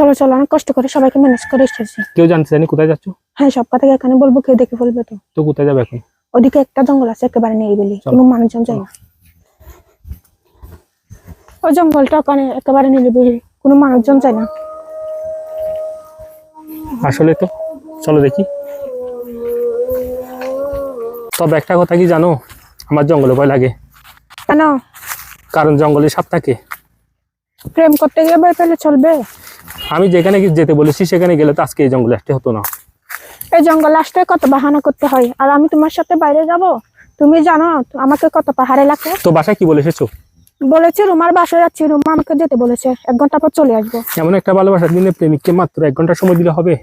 চলো চলো অনেক কষ্ট করে সবাইকে ম্যানেজ করে এসেছি কেউ জানতে জানি কোথায় যাচ্ছ? হ্যাঁ সব কথা এখানে বলব কেউ দেখে ফেলবে তো। তো কোথায় যাবে এখন? ওদিকে একটা জঙ্গল আছে একেবারে নিরিবিলি চলো। কোনো মানুষজন যায় না। ওই জঙ্গলটা ওখানে একেবারে নিরিবিলি কোনো মানুষজন যায় না। আসলে তো চলো দেখি। তবে একটা কথা কি জানো? আমার জঙ্গলে ভয় লাগে। কেন? কারণ জঙ্গলে সাপ থাকে। প্রেম করতে গিয়ে ভয় পেলে চলবে। আমি যেখানে যেতে বলেছি সেখানে গেলে তো আজকে এই জঙ্গলে আসতে হতো না। এই জঙ্গল আসতে কত বাহানা করতে হয়? আর আমি তোমার সাথে বাইরে যাব? তুমি জানো আমাকে কত পাহাড়ে লাগে তো বাসায় কি বলে এসেছ? বলেছি রুমার বাসায় যাচ্ছি রুমা আমাকে যেতে বলেছে। এক ঘণ্টা পর চলে আসব। এমন একটা ভালোবাসার দিনে প্রেমিককে মাত্র এক ঘণ্টা সময় দিলে হবে।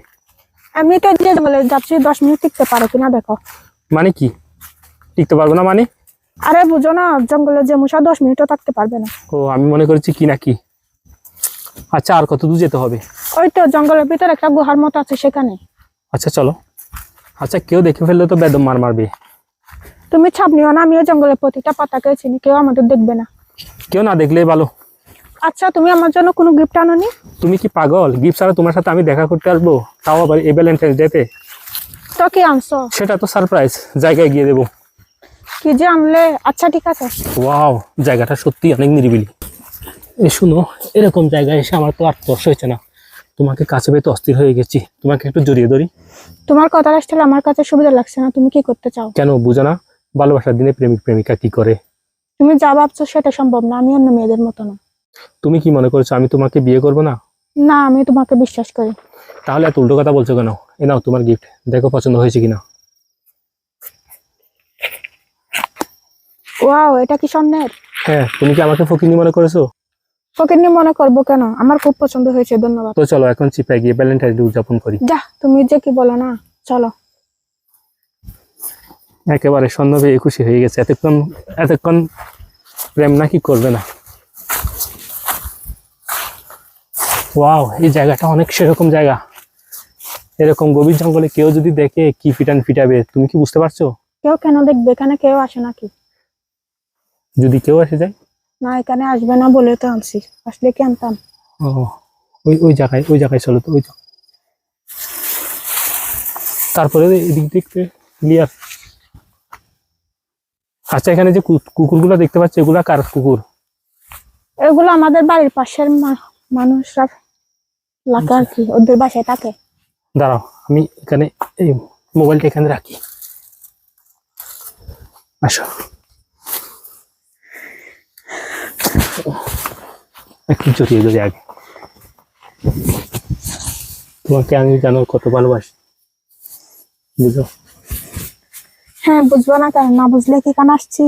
আমি তো যে জঙ্গলে যাচ্ছি দশ মিনিট টিকতে পারো কিনা দেখো। মানে কি? টিকতে পারব না মানে? আরে বুঝো না জঙ্গলে যে মশা দশ মিনিটও থাকতে পারবে না। ও আমি মনে করেছি কি না কি। আচ্ছা আর কত দূর যেতে হবে? ওই তো জঙ্গলের ভিতর একটা গুহার মতো আছে সেখানে। আচ্ছা চলো। আচ্ছা কেউ দেখে ফেললে তো বেদম মার মারবে। তুমি ছাপ নিও না আমিও জঙ্গলের প্রতিটা পাতাকে চিনি কেউ আমাদের দেখবে না। কেউ না দেখলেই ভালো। আচ্ছা তুমি আমার জন্য কোনো গিফট আনোনি? তুমি কি পাগল? গিফট ছাড়া তোমার সাথে আমি দেখা করতে আসব? তাও আবার এই ভ্যালেন্টাইন্স ডেতে তো? কি আনছো? সেটা তো সারপ্রাইজ জায়গায় গিয়ে দেবো। কি যে আনলে? আচ্ছা ঠিক আছে। ওয়াও জায়গাটা সত্যি অনেক নিরিবিলি। শুনো এরকম জায়গায় এসে আমার তো আর তর্স হয়েছে না। তোমাকে কাছে পেতে অস্থির হয়ে গেছি। তোমাকে একটু জড়িয়ে ধরি। তোমার কথা আসলে আমার কাছে সুবিধা লাগছে না তুমি কি করতে চাও? কেন বুঝো না ভালোবাসার দিনে প্রেমিক প্রেমিকা কি করে? তুমি যা ভাবছ সেটা সম্ভব না আমি অন্য মেয়েদের মতো না। তুমি কি মনে করছ আমি তোমাকে বিয়ে করব না? না আমি তোমাকে বিশ্বাস করি। তাহলে এত উল্টো কথা বলছো কেন? এ নাও তোমার গিফট দেখো পছন্দ হয়েছে কিনা। ওয়াও এটা কি স্বর্ণের? হ্যাঁ তুমি কি আমাকে ফকিনি মনে করেছ? ফকিরনি মনে করব কেন? আমার খুব পছন্দ হয়েছে ধন্যবাদ। তো চলো এখন চিপায় গিয়ে ভ্যালেন্টাইন ডে উদযাপন করি। যা তুমি যে কি বলো না চলো। একেবারে পেয়ে খুশি হয়ে গেছে এতক্ষণ এতক্ষণ প্রেম নাকি করবে না? ওয়াও এই জায়গাটা অনেক সেরকম জায়গা। এরকম গভীর জঙ্গলে কেউ যদি দেখে কি ফিটান ফিটাবে তুমি কি বুঝতে পারছ? কেউ কেন দেখবে? এখানে কেউ আসে নাকি? যদি কেউ এসে যায় না এখানে আসবে না বলে তো আনছি। আসলে কি আনতাম? ও ওই ওই জায়গায় ওই জায়গায় চলো তো ওই তো। তারপরে এদিক দেখতে ক্লিয়ার আচ্ছা এখানে যে কুকুরগুলো দেখতে পাচ্ছি এগুলা কার কুকুর? এগুলো আমাদের বাড়ির পাশের মানুষরা লাগে আর কি ওদের বাসায় থাকে। দাঁড়াও আমি এখানে এই মোবাইলটা এখানে রাখি। আসো। একটু জড়িয়ে যদি আগে। তোমাকে আমি জানো কত ভালোবাসি। বুঝো? হ্যাঁ বুঝব না কেন? না বুঝলে কি কান আসছি?